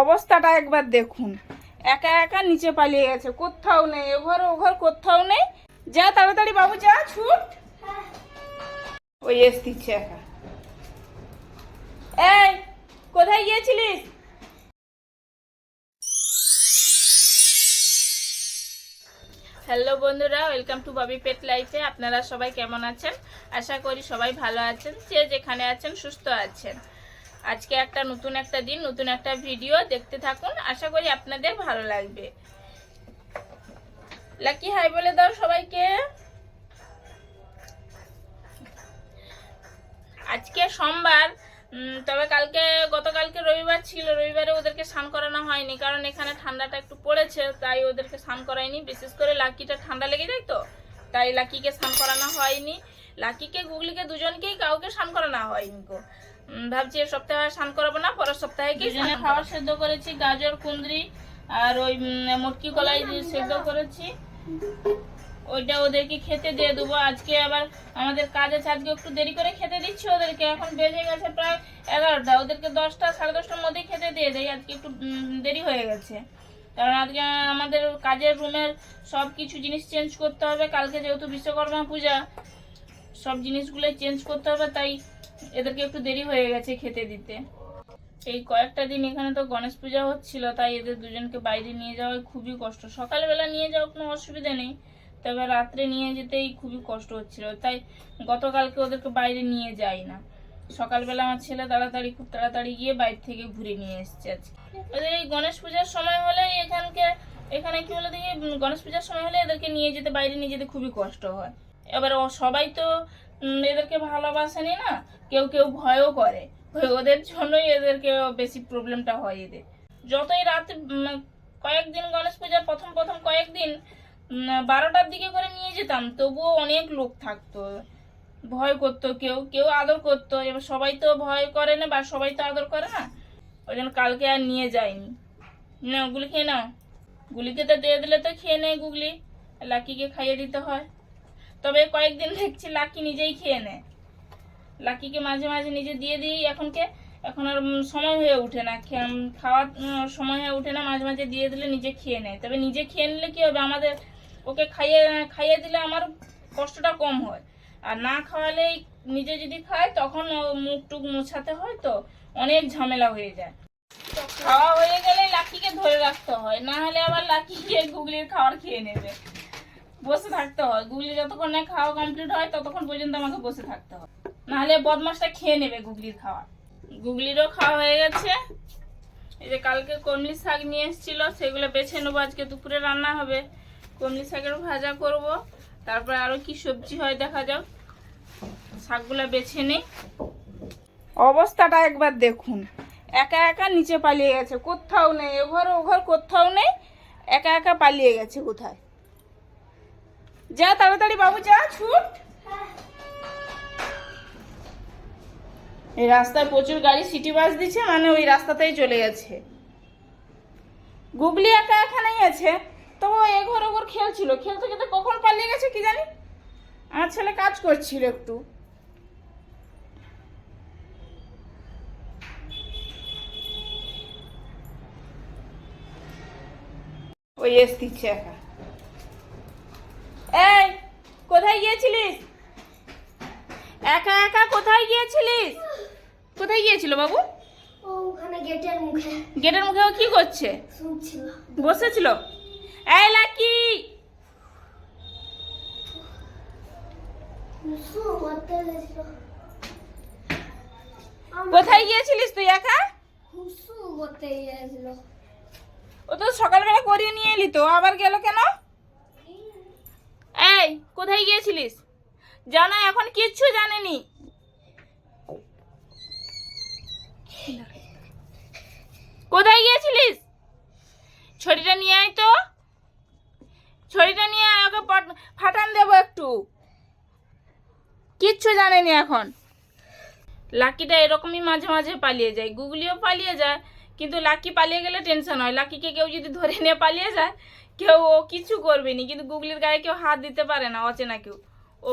অবস্থাটা একবার দেখুন। একা একা নিচে পালিয়ে গেছে, কোথাও নেই ও ঘর ও ঘর কোথাও নেই। যা তাড়াতাড়ি বাবু, যা, ছুট। ওই এস দিচ্ছে একা। এই, কোথায় গিয়েছিলিস? হ্যালো বন্ধুরা, ওয়েলকাম টু ববি পেট লাইফে। আপনারা সবাই কেমন আছেন? আশা করি সবাই ভালো আছেন, যে যেখানে আছেন সুস্থ আছেন। আজকে একটা নতুন একটা দিন, নতুন একটা ভিডিও দেখতে থাকুন। আশা করি আপনাদের ভালো লাগবে। লাকি হাই বলে দাও সবাইকে। আজকে সোমবার তবে কালকে, গতকালকে রবিবার ছিল। রবিবারে ওদেরকে স্নান করানো হয়নি, কারণ এখানে ঠান্ডাটা একটু পড়েছে, তাই ওদেরকে স্নান করায়নি। বিশেষ করে লাকিটা ঠান্ডা লেগে যায় তো, তাই লাকিকে স্নান করানো হয়নি। লাকিকে, গুগলিকে দুজনকেই কাউকে স্নান করানো হয়নি গো। ভাবছি এ সপ্তাহে স্নান করাবো না পরের সপ্তাহে কি খাবার সেদ্ধ করেছি গাজর কুন্দ্রি আর ওই মটকি কলাই দিয়ে সেদ্ধ করেছি। ওইটা ওদেরকে খেতে দিয়ে দেবো। আজকে আবার আমাদের কাজ আছে আজকে একটু দেরি করে খেতে দিচ্ছি ওদেরকে। এখন বেজে গেছে প্রায় এগারোটা ওদেরকে দশটা সাড়ে দশটার মধ্যেই খেতে দিয়ে দেয় আজকে একটু দেরি হয়ে গেছে। কারণ আজকে আমাদের কাজের রুমের সব কিছু জিনিস চেঞ্জ করতে হবে। কালকে যেহেতু বিশ্বকর্মা পূজা সব জিনিসগুলো চেঞ্জ করতে হবে, তাই এদেরকে একটু দেরি হয়ে গেছে খেতে দিতে। এই কয়েকটা দিন এখানে তো গণেশ পূজা হচ্ছিল, তাই এদের দুজনকে বাইরে নিয়ে যাওয়াই খুবই কষ্ট। সকালবেলা নিয়ে যাওয়ার কোনো অসুবিধা নেই, তবে রাত্রে নিয়ে যেতেই খুবই কষ্ট হচ্ছিল। তাই গতকালকে ওদেরকে বাইরে নিয়ে যাই না। সকালবেলা আমার ছেলে তাড়াতাড়ি, খুব তাড়াতাড়ি গিয়ে বাইরে থেকে ঘুরে নিয়ে এসছে আজকে। ওদের এই গণেশ পূজার সময় হলে এখানকে, এখানে কি হলো দেখি? গণেশ পূজার সময় হলে এদেরকে নিয়ে যেতে, বাইরে নিয়ে যেতে খুবই কষ্ট হয়। এবার সবাই তো এদেরকে ভালোবাসেনি না, কেউ কেউ ভয়ও করে। ওদের জন্যই এদেরকে বেশি প্রবলেমটা হয় এদের। যতই রাত কয়েকদিন গণেশ পূজার প্রথম প্রথম কয়েকদিন বারোটার দিকে করে নিয়ে যেতাম, তবুও অনেক লোক থাকতো। ভয় করতো কেউ কেউ আদর করতো। এবার সবাই তো ভয় করে না, বা সবাই তো আদর করে না। ওই জন্য কালকে আর নিয়ে যাইনি। না গুলি খেয়ে নাও। গুলিকে তো দিয়ে দিলে তো খেয়ে নেয় গুগলি। লাকিকে খাইয়ে দিতে হয়। তবে কয়েকদিন দেখছি লাকি নিজেই খেয়ে নেয়। লাকিকে মাঝে মাঝে নিজে দিয়ে দিই এখনকে। এখন আর সময় হয়ে ওঠে না। খাওয়ার সময় হয়ে ওঠে না, মাঝে মাঝে দিয়ে দিলে নিজে খেয়ে নেয়। তবে নিজে খেয়ে নিলে কি হবে? আমাদের ওকে খাইয়ে খাইয়ে দিলে আমার কষ্টটা কম হয়। আর না খাওয়ালেই নিজে যদি খায়, তখন মুখ টুক মোছাতে হয় তো অনেক ঝামেলা হয়ে যায়। খাওয়া হয়ে গেলে লাকিকে ধরে রাখতে হয়। না হলে আবার লাকিকে গুগলির খাবার খেয়ে নেবে। বসে থাকতে হয়। গুগলি যতক্ষণ না খাওয়া কমপ্লিট হয়, ততক্ষণ পর্যন্ত আমাকে বসে থাকতে হয়। নাহলে বদমাসটা খেয়ে নেবে গুগলির খাওয়া। গুগলিরও খাওয়া হয়ে গেছে। এই যে কালকে কমলি শাক নিয়ে এসেছিল, সেগুলো বেছে নেব। আজকে দুপুরে রান্না হবে। কমলি শাকের ভাজা করব। তারপরে আরও কি সবজি হয় দেখা যাক। শাকগুলো বেছে নেই। অবস্থাটা একবার দেখুন। একা একা নিচে পালিয়ে গেছে। কোথাও নেই। ও ঘর ও ঘর কোথাও নেই। একা একা পালিয়ে গেছে কোথায়? যা তাড়াতাড়ি বাবু, যা, ছুট। এই রাস্তায় প্রচুর গাড়ি, সিটি বাস দিচ্ছে মানে ওই রাস্তাতেই চলে গেছে গুগলি একা এখানেই আছে, তো ও এ ঘর ও ঘর খেলছিল। খেলতে খেলতে কখন পালিয়ে গেছে কি জানি? আমার ছেলে কাজ করছিল একটু। ওই এস দিচ্ছে একা এই কোথায় গিয়েছিলিস? একা একা কোথায় গিয়েছিলিস? কোথায় গিয়েছিল বাবু? ওখানে গেটের মুখে। গেটের মুখে ও কি করছে? বসেছিল? এই লাকি! কোথায় গিয়েছিলিস তুই একা? ও তো সকালবেলা করিয়ে নিয়ে এলি তো আবার গেল কেন? এই, কোথায় গিয়েছিলিস? জানা, এখন কিচ্ছু জানেনি। কোথায় গিয়েছিলিস? ছড়িটা নিয়ে আয় তো। ছড়িটা নিয়ে আয়, ওকে ফাটান দেবো একটু। কিচ্ছু জানেনি এখন। লাকিটা এরকমই মাঝে মাঝে পালিয়ে যায়। গুগলিও পালিয়ে যায়, কিন্তু লাকি পালিয়ে গেলে টেনশন হয়। লাকিকে কেউ যদি ধরে নিয়ে পালিয়ে যায় কেউ ও কিছু করবে না কিন্তু গুগলির গায়ে কেউ হাত দিতে পারে না, অচেনা কেউ। ও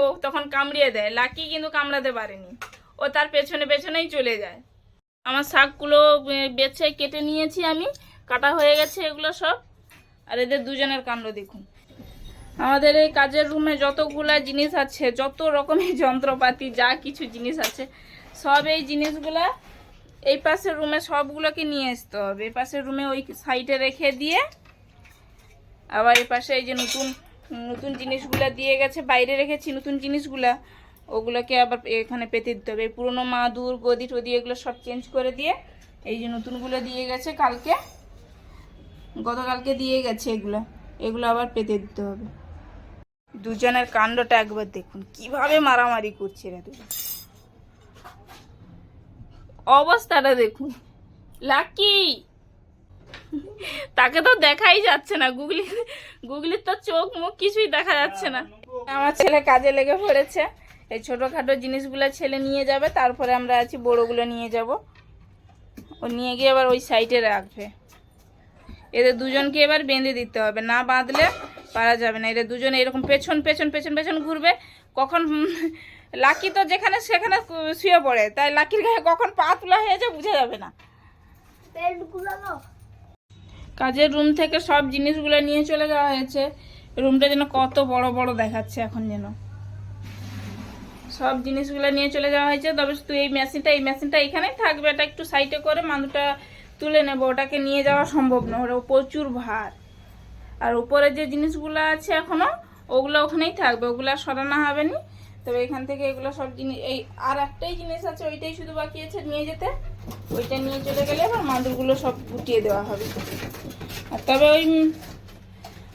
ও তখন কামড়িয়ে দেয়, লাকি কিন্তু কামড়াতে পারেনি। ও তার পেছনে পেছনেই চলে যায়। আমার শাকগুলো বেছে কেটে নিয়েছি আমি, কাটা হয়ে গেছে এগুলো সব। আর এদের দুজনের কাণ্ড দেখুন। আমাদের এই কাজের রুমে যতগুলো জিনিস আছে, যত রকমের যন্ত্রপাতি, যা কিছু জিনিস আছে, সব এই জিনিসগুলা এই পাশের রুমে সবগুলোকে নিয়ে আসতে হবে। এই পাশের রুমে ওই সাইডে রেখে দিয়ে আবার এই পাশে এই যে নতুন নতুন জিনিসগুলা দিয়ে গেছে, বাইরে রেখেছি নতুন জিনিসগুলা, ওগুলোকে আবার এখানে পেতে দিতে হবে। পুরোনো মাদুর, গদি টদি এগুলো সব চেঞ্জ করে দিয়ে এই যে নতুনগুলো দিয়ে গেছে কালকে, গতকালকে দিয়ে গেছে এগুলো এগুলো আবার পেতে দিতে হবে। দুজনের কাণ্ডটা একবার দেখুন, কীভাবে মারামারি করছে রে দুজন। অবস্থাটা দেখুন। লাকি! তাকে তো দেখাই যাচ্ছে না। গুগলি গুগলির তো চোখ মুখ কিছুই দেখা যাচ্ছে না। আমার ছেলে কাজে লেগে পড়েছে। এই ছোটোখাটো জিনিসগুলো ছেলে নিয়ে যাবে, তারপরে আমরা আছি, বড়োগুলো নিয়ে যাব। ও নিয়ে গিয়ে আবার ওই সাইডে রাখবে। এদের দুজনকে এবার বেঁধে দিতে হবে। না বাঁধলে পারা যাবে না। এদের দুজন এরকম পেছন পেছন পেছন পেছন ঘুরবে। কখন লাকি তো যেখানে, সেখানে শুয়ে পড়ে। তাই লাকির গায়ে কখন পা তোলা হয়ে যায়, বোঝা যাবে না। কাজের রুম থেকে সব জিনিসগুলো নিয়ে চলে যাওয়া হয়েছে। রুমটা যেন কত বড় বড় দেখাচ্ছে এখন যেন। সব জিনিসগুলো নিয়ে চলে যাওয়া হয়েছে। তবে শুধু এই মেশিনটা এই মেশিনটা এখানেই থাকবে। এটা একটু সাইডে করে মাদুটা তুলে নেব। ওটাকে নিয়ে যাওয়া সম্ভব না ওটা প্রচুর ভার। আর উপরে যে জিনিসগুলো আছে এখনও, ওগুলো ওখানেই থাকবে। ওগুলো সরানো হবে না। তবে এখান থেকে এগুলো সব জিনিস, এই আর একটাই জিনিস আছে, ওইটাই শুধু বাকি আছে নিয়ে যেতে। ওইটা নিয়ে চলে গেলে এবার মাদুরগুলো সব গুটিয়ে দেওয়া হবে। আর তবে ওই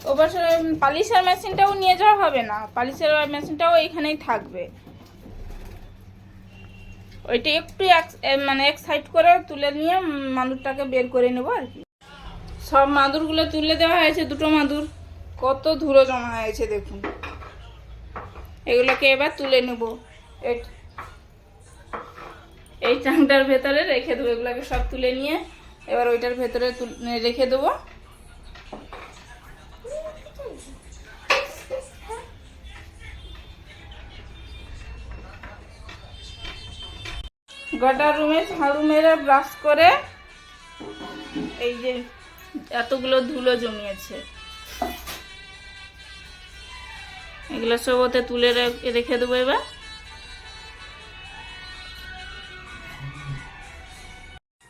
অবশ্য উম, পালিশের মেশিনটাও নিয়ে যাওয়া হবে না। পালিশের মেশিনটাও এখানেই থাকবে। ওইটা একটু এক মানে এক সাইড করে তুলে নিয়ে মাদুরটাকে বের করে নেব আর কি। সব মাদুরগুলো তুলে দেওয়া হয়েছে দুটো মাদুর। কত ধুলো জমা হয়েছে দেখুন। এগুলোকে এবার তুলে নেব। এই- এই ট্যাঙ্কটার ভেতরে রেখে দেবো, এগুলোকে সব তুলে নিয়ে এবার ওইটার ভেতরে রেখে দেবো। গোটা রুমে ঝাড়ু মেরে ব্রাশ করে এই যে এতগুলো ধুলো জমিয়েছে। এগুলো সব ওতে তুলে রেখে দেবো এবার।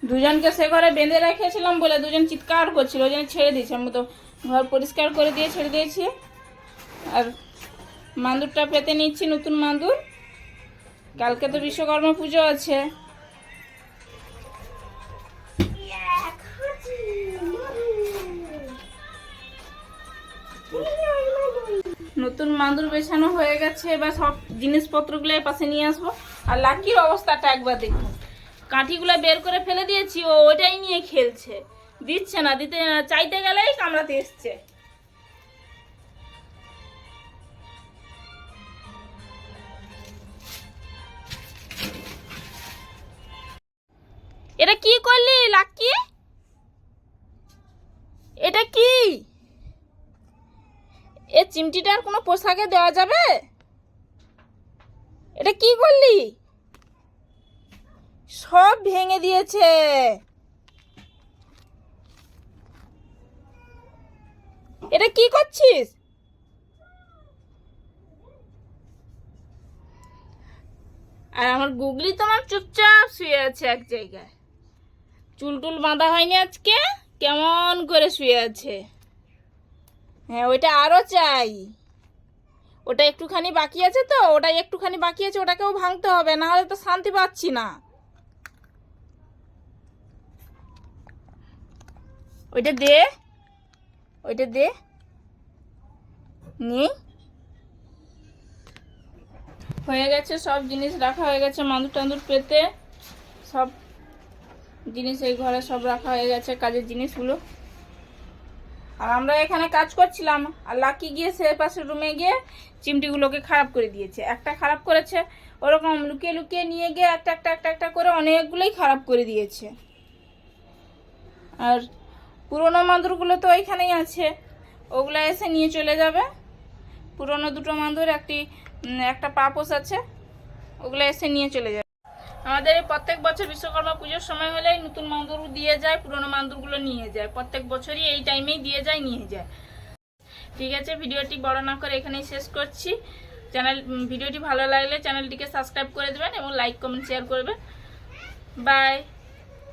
দুজনকে সে ঘরে বেঁধে রেখেছিলাম বলে দুজন চিৎকার করছিল, ওই জন্য ছেড়ে দিয়েছি। আমি তো ঘর পরিষ্কার করে দিয়ে ছেড়ে দিয়েছি। আর মাদুরটা পেতে নিচ্ছি নতুন মাদুর কালকে তো বিশ্বকর্মা পুজো আছে। নতুন মাদুর বেছানো হয়ে গেছে, এবার সব জিনিসপত্রগুলো পাশে নিয়ে আসব। আর লাকির অবস্থাটা একবার দেখুন। কাঠিগুলো বের করে ফেলে দিয়েছি, ও ওটাই নিয়ে খেলছে। দিচ্ছে না, দিতে, চাইতে গেলেই কামড়াতে এসছে। এটা কি করলি লাকি এটা কি? এ চিমটিটার কোনো পোশাকে দেওয়া যাবে? এটা কি করলি? সব ভেঙে দিয়েছে। এটা কি করছিস? আর আমার গুগলি তোমার চুপচাপ শুয়ে আছে এক জায়গায়। চুল টুল বাঁধা হয়নি আজকে? কেমন করে শুয়ে আছে? হ্যাঁ ওইটা আরও চাই। ওটা একটুখানি বাকি আছে তো? ওটা একটুখানি বাকি আছে, ওটাকেও ভাঙতে হবে না হলে তো শান্তি পাচ্ছি না। ওইটা দে। ওইটা দে। নি। হয়ে গেছে, সব জিনিস রাখা হয়ে গেছে মাদুর টান্দুর পেতে। সব জিনিস এই ঘরে সব রাখা হয়ে গেছে, কাজের জিনিসগুলো। আর আমরা এখানে কাজ করছিলাম, আর লাকি গিয়ে সে পাশের রুমে গিয়ে চিমটিগুলোকে খারাপ করে দিয়েছে। একটা খারাপ করেছে, ওরকম লুকিয়ে লুকিয়ে নিয়ে গিয়ে একটা একটা একটা একটা করে অনেকগুলোই খারাপ করে দিয়েছে। আর পুরোনো মাদুরগুলো তো ওইখানেই আছে। ওগুলো এসে নিয়ে চলে যাবে। পুরোনো দুটো মাদুর, একটি একটা পাপোস আছে, ওগুলো এসে নিয়ে চলে যাবে। আমাদের প্রত্যেক বছর বিশ্বকর্মা পুজোর সময় হলেই নতুন মান্দুর দিয়ে যায়, পুরনো মান্দুরগুলো নিয়ে যায়। প্রত্যেক বছরই এই টাইমেই দিয়ে যায়, নিয়ে যায়। ঠিক আছে, ভিডিওটি বড় না করে এখানেই শেষ করছি। চ্যানেল ভিডিওটি ভালো লাগলে চ্যানেলটিকে সাবস্ক্রাইব করে দেবেন এবং লাইক, কমেন্ট, শেয়ার করবেন। বাই।